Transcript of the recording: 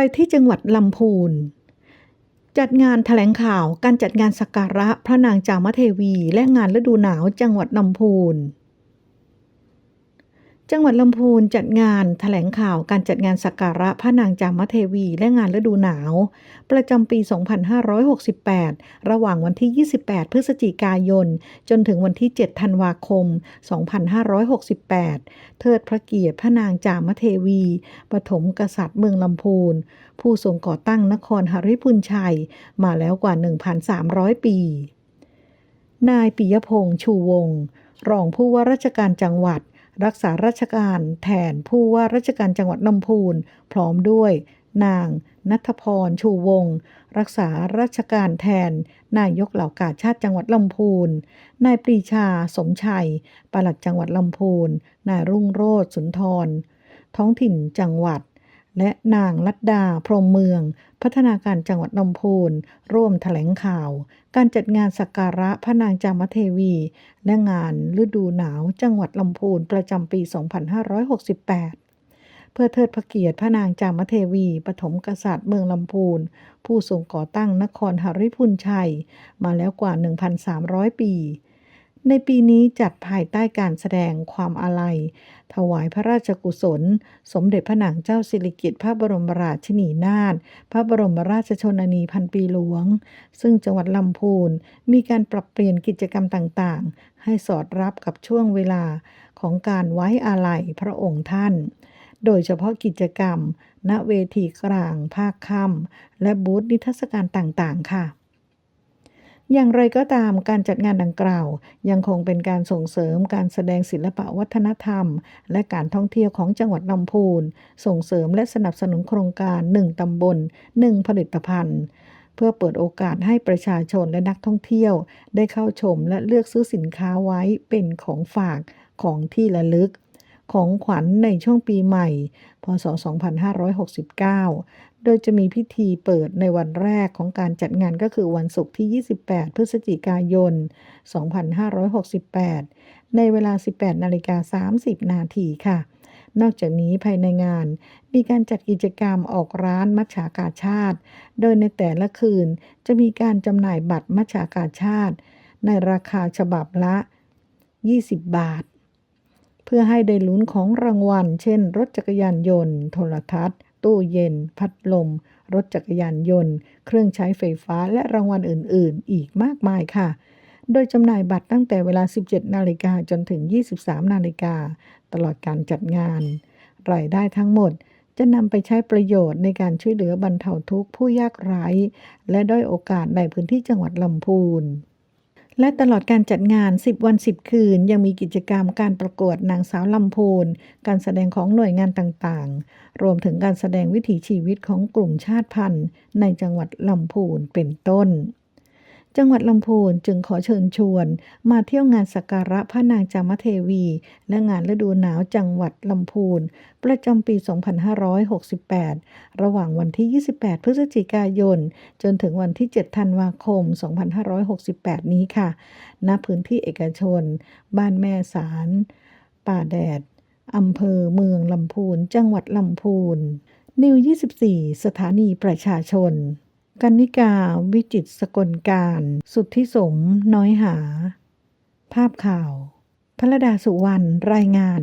ไปที่จังหวัดลำพูน จัดงานแถลงข่าวการจัดงานสักการะพระนางจามเทวี และงานฤดูหนาวจังหวัดลำพูน จังหวัดลำพูนจัดงานแถลงข่าวการจัดงานสักการะพระนางจามเทวี และงานฤดูหนาว ประจำปี 2568 ระหว่างวันที่ 28 พฤศจิกายน จนถึงวันที่ 7 ธันวาคม 2568 เทิดพระเกียรติพระนางจามเทวี ปฐมกษัตริย์เมืองลำพูน ผู้ทรงก่อตั้งนครหริพุนชัย มาแล้วกว่า 1,300 ปี นายปิยพงษ์ชูวงศ์รองผู้ว่าราชการจังหวัด รักษาราชการแทนผู้ว่าราชการจังหวัดลำพูน พร้อมด้วย นางนัทพรชูวงศ์รักษาราชการแทน นายกเหล่ากาชาติจังหวัดลำพูน นายปรีชาสมชัยปลัดจังหวัดลำพูน นายรุ่งโรธสุนทร ท้องถิ่นจังหวัด และนางลัดดา พรหมเมือง พัฒนาการจังหวัดลำพูน ร่วมแถลงข่าว การจัดงานสักการะพระนางจามเทวี และงานฤดูหนาวจังหวัดลำพูนประจำปี 2568เพื่อเทิดพระเกียรติพระนางจามเทวี ปฐมกษัตริย์เมืองลำพูน ผู้ทรงก่อตั้งนครหริพุนชัย มาแล้วกว่า 1,300 ปี ในปีนี้จัดภายใต้การแสดงความอาลัย ถวายพระราชกุศล สมเด็จพระนางเจ้าสิริกิติ์พระบรมราชินีนาถพระบรมราชชนนีพันปีหลวง ซึ่งจังหวัดลำพูนมีการปรับเปลี่ยนกิจกรรมต่างๆ ให้สอดรับกับช่วงเวลาของการไว้อาลัยพระองค์ท่าน โดยเฉพาะกิจกรรม ณเวทีกลาง ภาคค่ำและบูธนิทรรศการต่างๆ ค่ะ อย่างไรก็ตามการจัดงานดังกล่าว ยังคงเป็นการส่งเสริมการแสดงศิลปะวัฒนธรรม และการท่องเที่ยวของจังหวัดลำพูน ส่งเสริมและสนับสนุนโครงการ 1 ตำบล 1 ผลิตภัณฑ์ เพื่อเปิดโอกาสให้ประชาชนและนักท่องเที่ยว ได้เข้าชมและเลือกซื้อสินค้าไว้เป็นของฝากของที่ระลึก ของขวัญในช่วงปีใหม่ พศ 2569 โดยจะมีพิธีเปิดในวันแรกของการจัดงานก็คือวันศุกร์ที่ 28 พฤศจิกายน 2568 ในเวลา 18นาฬิกา30 นาทีค่ะ นอกจากนี้ภายในงานมีการจัดกิจกรรมออกร้านมัชฉากาชาติ โดยในแต่ละคืนจะมีการจำหน่ายบัตรมัชฉากาชาติ ในราคาฉบับละ 20 บาท เพื่อให้ได้ลุ้นของรางวัล เช่น รถจักรยานยนต์ โทรทัศน์ ตู้เย็น พัดลม รถจักรยานยนต์ เครื่องใช้ไฟฟ้าและรางวัลอื่น ๆ อีกมากมายค่ะ โดยจำหน่ายบัตรตั้งแต่เวลา 17 นาฬิกาจนถึง 23 นาฬิกาตลอดการจัดงาน รายได้ทั้งหมดจะนำไปใช้ประโยชน์ในการช่วยเหลือบรรเทาทุกข์ผู้ยากไร้ และด้อยโอกาสในพื้นที่จังหวัดลำพูน และตลอดการจัดงาน 10 วัน 10 คืน ยังมีกิจกรรมการประกวดนางสาวลำพูนการแสดงของหน่วยงานต่างๆ รวมถึงการแสดงวิถีชีวิตของกลุ่มชาติพันธุ์ ในจังหวัดลำพูนเป็นต้น จังหวัดลำพูนจึงขอเชิญชวน มาเที่ยวงานสักการะพระนางจามเทวี และงานฤดูหนาวจังหวัดลำพูน ประจำปี 2568 ระหว่างวันที่ 28 พฤศจิกายน จนถึงวันที่ 7 ธันวาคม 2568 นี้ค่ะ ณ พื้นที่เอกชน บ้านแม่สาร ป่าแดดอำเภอเมืองลำพูน จังหวัดลำพูน นิว 24 สถานีประชาชน กันนิกา วิจิตสกลการ สุทธิสม น้อยหา ภาพข่าวพระดาสุวรรณ รายงาน